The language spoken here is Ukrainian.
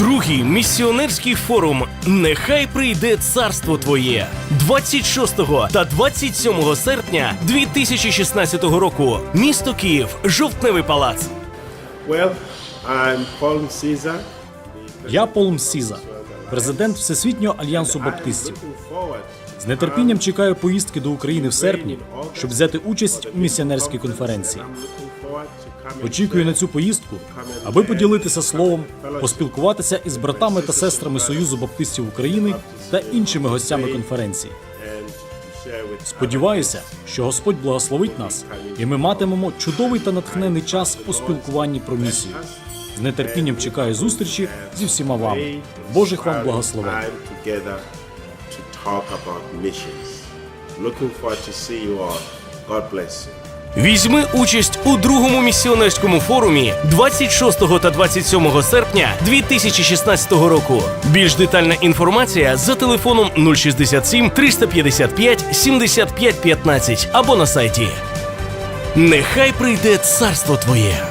Другий місіонерський форум Нехай прийде царство твоє 26 та 27 серпня 2016 року. Місто Київ, жовтневий палац. Well, I'm Paul Caesar. Я Пол Мсіза, президент Всесвітнього альянсу баптистів. З нетерпінням чекаю поїздки до України в серпні, щоб взяти участь у місіонерській конференції. Очікую на цю поїздку, аби поділитися словом, поспілкуватися із братами та сестрами Союзу Баптистів України та іншими гостями конференції. Сподіваюся, що Господь благословить нас, і ми матимемо чудовий та натхнений час у спілкуванні про місію. З нетерпінням чекаю зустрічі зі всіма вами. Божих вам благословень. God bless you. Візьми участь у другому місіонерському форумі 26 та 27 серпня 2016 року. Більш детальна інформація за телефоном 067 355 75 15 або на сайті. Нехай прийде царство твоє.